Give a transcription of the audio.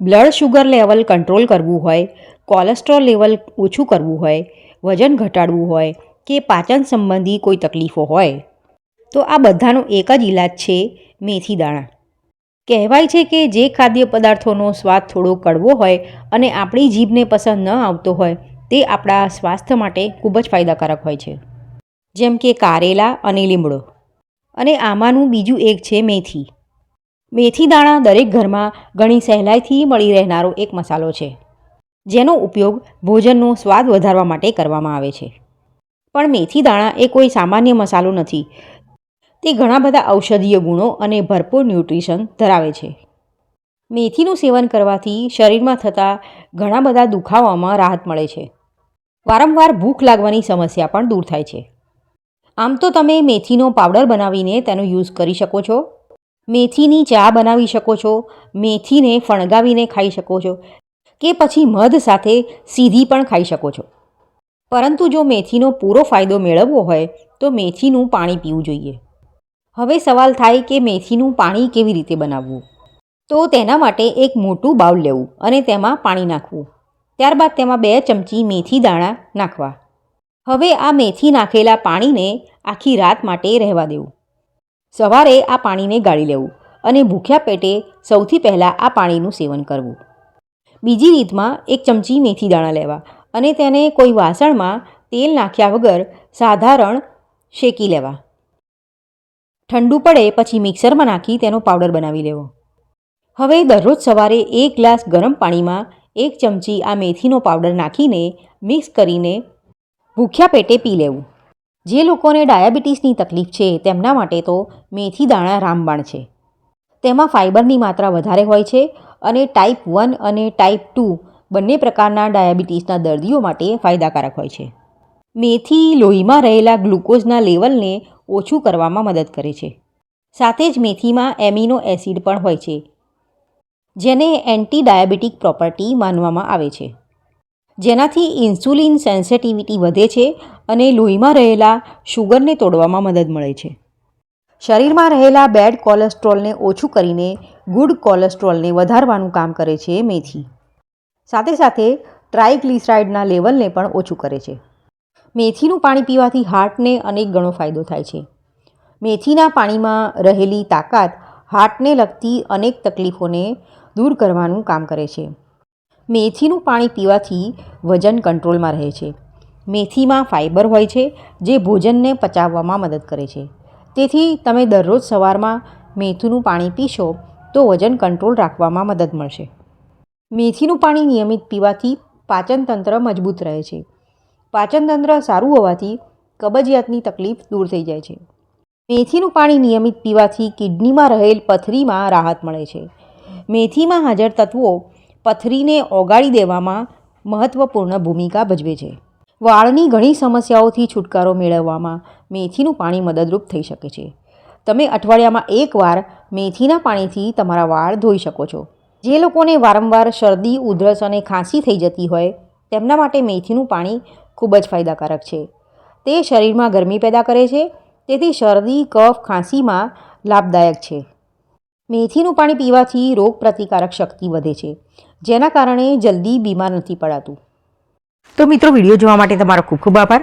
Blood sugar level control કરવું હોય, cholesterol level ઓછું કરવું હોય, વજન ઘટાડવું હોય કે પાચન સંબંધી કોઈ તકલીફો હોય. તો આ બધાનો એક જ ઈલાજ છે મેથી દાણા. કહેવાય છે કે જે ખાદ્ય પદાર્થોનો સ્વાદ થોડો કડવો હોય અને આપણી જીભને પસંદ ન આવતો હોય, તે આપણા સ્વાસ્થ્ય માટે ખૂબ જ ફાયદાકારક હોય છે. જેમ કે કારેલા અને લીમડો. અને આમાંનું બીજું એક છે મેથી. મેથી દાણા દરેક ઘરમાં ઘણી સહેલાઈથી મળી રહેનારો એક મસાલો છે, જેનો ઉપયોગ ભોજનનો સ્વાદ વધારવા માટે કરવામાં આવે છે. પણ મેથી દાણા એ કોઈ સામાન્ય મસાલો નથી. તે ઘણા બધા ઔષધીય ગુણો અને ભરપૂર ન્યુટ્રિશન ધરાવે છે. મેથીનું સેવન કરવાથી શરીરમાં થતા ઘણા બધા દુખાવામાં રાહત મળે છે. વારંવાર ભૂખ લાગવાની સમસ્યા પણ દૂર થાય છે. આમ તો તમે મેથીનો પાવડર બનાવીને તેનો યુઝ કરી શકો છો? મેથીની ચા બનાવી શકો છો, મેથીને ફણગાવીને ખાઈ શકો છો કે પછી મધ સાથે સીધી પણ ખાઈ શકો છો. પરંતુ જો મેથીનો પૂરો ફાયદો મેળવવો હોય, તો મેથીનું પાણી પીવું જોઈએ. હવે સવાલ થાય કે મેથીનું પાણી કેવી રીતે બનાવવું? તો તેના માટે એક મોટું બાઉલ લેવું અને તેમાં પાણી નાખવું. ત્યારબાદ તેમાં બે ચમચી મેથી દાણા નાખવા. હવે આ મેથી નાખેલા પાણીને આખી રાત માટે રહેવા દેવું. સવારે આ પાણીને ગાળી લેવું અને ભૂખ્યા પેટે સૌથી પહેલાં આ પાણીનું સેવન કરવું. બીજી રીતમાં એક ચમચી મેથી દાણા લેવા અને તેને કોઈ વાસણમાં તેલ નાખ્યા વગર સાધારણ શેકી લેવા. ઠંડુ પડે પછી મિક્સરમાં નાખી તેનો પાવડર બનાવી લેવો. હવે દરરોજ સવારે એક ગ્લાસ ગરમ પાણીમાં એક ચમચી આ મેથીનો પાવડર નાખીને મિક્સ કરીને ભૂખ્યા પેટે પી લેવું. જે લોકોને ડાયાબિટીસની તકલીફ છે તેમના માટે તો મેથી દાણા રામબાણ છે. તેમાં ફાઇબરની માત્રા વધારે હોય છે અને ટાઈપ વન અને ટાઈપ ટુ બંને પ્રકારના ડાયાબિટીસના દર્દીઓ માટે ફાયદાકારક હોય છે. મેથી લોહીમાં રહેલા ગ્લુકોઝના લેવલને ઓછું કરવામાં મદદ કરે છે. સાથે જ મેથીમાં એમિનો એસિડ પણ હોય છે, જેને એન્ટી ડાયાબિટીક પ્રોપર્ટી માનવામાં આવે છે. જેનાથી ઇન્સ્યુલિન સેન્સિટિવિટી વધે છે અને લોહીમાં રહેલા શુગરને તોડવામાં મદદ મળે છે. શરીરમાં રહેલા બેડ કોલેસ્ટ્રોલને ઓછું કરીને ગુડ કોલેસ્ટ્રોલને વધારવાનું કામ કરે છે મેથી. સાથે સાથે ટ્રાયગ્લિસરાઇડના લેવલને પણ ઓછું કરે છે. મેથીનું પાણી પીવાથી હાર્ટને અનેક ગણો ફાયદો થાય છે. મેથીના પાણીમાં રહેલી તાકાત હાર્ટને લગતી અનેક તકલીફોને દૂર કરવાનું કામ કરે છે. મેથીનું પાણી પીવાથી વજન કંટ્રોલમાં રહે છે. મેથીમાં ફાઇબર હોય છે, જે ભોજનને પચાવવામાં મદદ કરે છે. તેથી તમે દરરોજ સવારમાં મેથીનું પાણી પીશો, તો વજન કંટ્રોલ રાખવામાં મદદ મળશે. મેથીનું પાણી નિયમિત પીવાથી પાચનતંત્ર મજબૂત રહે છે. પાચનતંત્ર સારું હોવાથી કબજિયાતની તકલીફ દૂર થઈ જાય છે. મેથીનું પાણી નિયમિત પીવાથી કિડનીમાં રહેલ પથરીમાં રાહત મળે છે. મેથીમાં હાજર તત્વો પથરીને ઓગાળી દેવામાં મહત્ત્વપૂર્ણ ભૂમિકા ભજવે છે. વાળની ઘણી સમસ્યાઓથી છુટકારો મેળવવામાં મેથીનું પાણી મદદરૂપ થઈ શકે છે. તમે અઠવાડિયામાં એકવાર મેથીના પાણીથી તમારા વાળ ધોઈ શકો છો. જે લોકોને વારંવાર શરદી, ઉધરસ અને ખાંસી થઈ જતી હોય, તેમના માટે મેથીનું પાણી ખૂબ જ ફાયદાકારક છે. તે શરીરમાં ગરમી પેદા કરે છે, તેથી શરદી, કફ, ખાંસીમાં લાભદાયક છે. મેથીનું પાણી પીવાથી રોગ પ્રતિકારક શક્તિ વધે છે, જેના કારણે જલ્દી બીમાર નથી પડાતું. તો મિત્રો વીડિયો જોવા માટે તમારો ખૂબ ખૂબ આભાર.